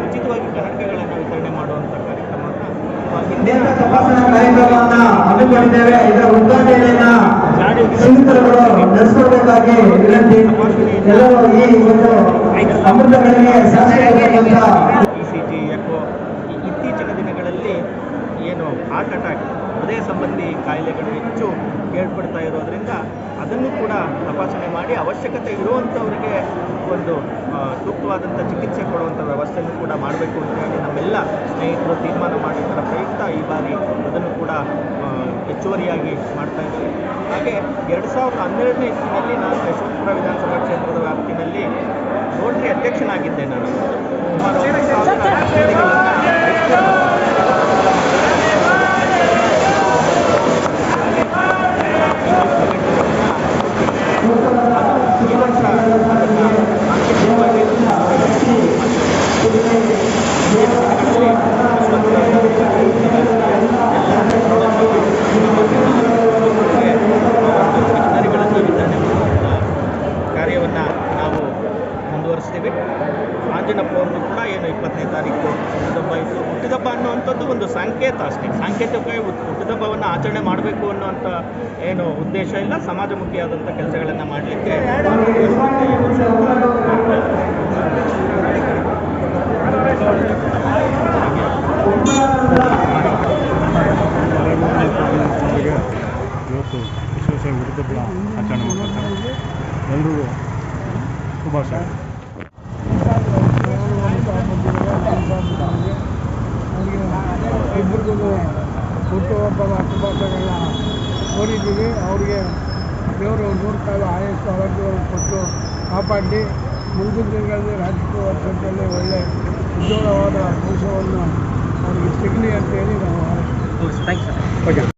ಉಚಿತವಾಗಿ ಕನ್ನಡಕಗಳನ್ನು ವಿತರಣೆ ಮಾಡುವಂಥ ಕಾರ್ಯಕ್ರಮವನ್ನು ಹಿಂದೆ ನೇತ್ರ ತಪಾಸಣಾ ಕಾರ್ಯಕ್ರಮವನ್ನ ಹಮ್ಮಿಕೊಂಡಿದ್ದೇವೆ ಇದರ ಉದ್ಘಾಟನೆಯನ್ನ ಸ್ನೇಹಿತರುಗಳು ವಿನಂತಿ ಎಲ್ಲರೂ ಈ ಒಂದು ಇತ್ತೀಚಿನ ದಿನಗಳಲ್ಲಿ ಏನು ಹಾರ್ಟ್ ಅಟ್ಯಾಕ್ ಹೃದಯ ಸಂಬಂಧಿ ಕಾಯಿಲೆಗಳು ಹೆಚ್ಚು ಏರ್ಪಡ್ತಾ ಇರೋದ್ರಿಂದ ಅದನ್ನು ಕೂಡ ತಪಾಸಣೆ ಮಾಡಿ ಅವಶ್ಯಕತೆ ಇರುವಂಥವರಿಗೆ ಒಂದು ಸೂಕ್ತವಾದಂಥ ಚಿಕಿತ್ಸೆ ಕೊಡುವಂಥ ವ್ಯವಸ್ಥೆಯನ್ನು ಕೂಡ ಮಾಡಬೇಕು ಅಂತ ಹೇಳಿ ನಮ್ಮೆಲ್ಲ ಸ್ನೇಹಿತರು ತೀರ್ಮಾನ ಮಾಡಿದ್ದರ ಪ್ರಯುಕ್ತ ಈ ಬಾರಿ ಅದನ್ನು ಕೂಡ ಹೆಚ್ಚುವರಿಯಾಗಿ ಮಾಡ್ತಾ ಇದ್ದೀವಿ ಹಾಗೆ ಎರಡು ಸಾವಿರದ ಹನ್ನೆರಡನೇ ಇಸ್ವಿನಲ್ಲಿ ನಾನು ಯಶವಂತಪುರ ವಿಧಾನಸಭಾ ಈ ವರ್ಷ ಅದನ್ನು ಸಾಂಕೇತಿಕವಾಗಿ ಮಿಷನರಿಗಳನ್ನು ವಿತರಣೆ ಮಾಡುವಂಥ ಕಾರ್ಯವನ್ನು ನಾವು ಮುಂದುವರಿಸ್ತೀವಿ ಆಂಜನಪ್ಪ ಅವ್ರದ್ದು ಕೂಡ ಏನು ಇಪ್ಪತ್ತನೇ ತಾರೀಕು ಹುಟ್ಟಿದಬ್ಬ ಇತ್ತು. ಹುಟ್ಟಿದಬ್ಬ ಅನ್ನುವಂಥದ್ದು ಒಂದು ಸಂಕೇತ ಅಷ್ಟೇ. ಸಾಂಕೇತಿಕವಾಗಿ ಹುಟ್- ಹುಟ್ಟಿದಬ್ಬವನ್ನು ಆಚರಣೆ ಮಾಡಬೇಕು ಅನ್ನುವಂಥ ಏನು ಉದ್ದೇಶ ಇಲ್ಲ. ಸಮಾಜಮುಖಿಯಾದಂಥ ಕೆಲಸಗಳನ್ನು ಮಾಡಲಿಕ್ಕೆ ವಿಶೇಷ ಆಚರಣೆ ಮಾಡ್ತಾರೆ. ಎಲ್ರಿಗೂ ಶುಭಾಶಯ. ಇಬ್ಬರಿಗೂ ಹುಟ್ಟುಹಬ್ಬದ ಶುಭಾಶಯಗಳನ್ನ ಕೋರಿದ್ದೀವಿ. ಅವರಿಗೆ ದೇವರು ನೂರು ಕಾಲ ಆಯಸ್ಸು ಆರೋಗ್ಯವನ್ನು ಕೊಟ್ಟು ಕಾಪಾಡಿ. ಮುಂದಿನ ದಿನಗಳಲ್ಲಿ ರಾಜಕೀಯ ವರ್ಷದಲ್ಲಿ ಒಳ್ಳೆ ಉಜ್ವಲವಾದ ಭವಿಷ್ಯವನ್ನು ಅವರಿಗೆ ಸಿಗಲಿ ಅಂತೇಳಿ ನಾವು ಓಕೆ.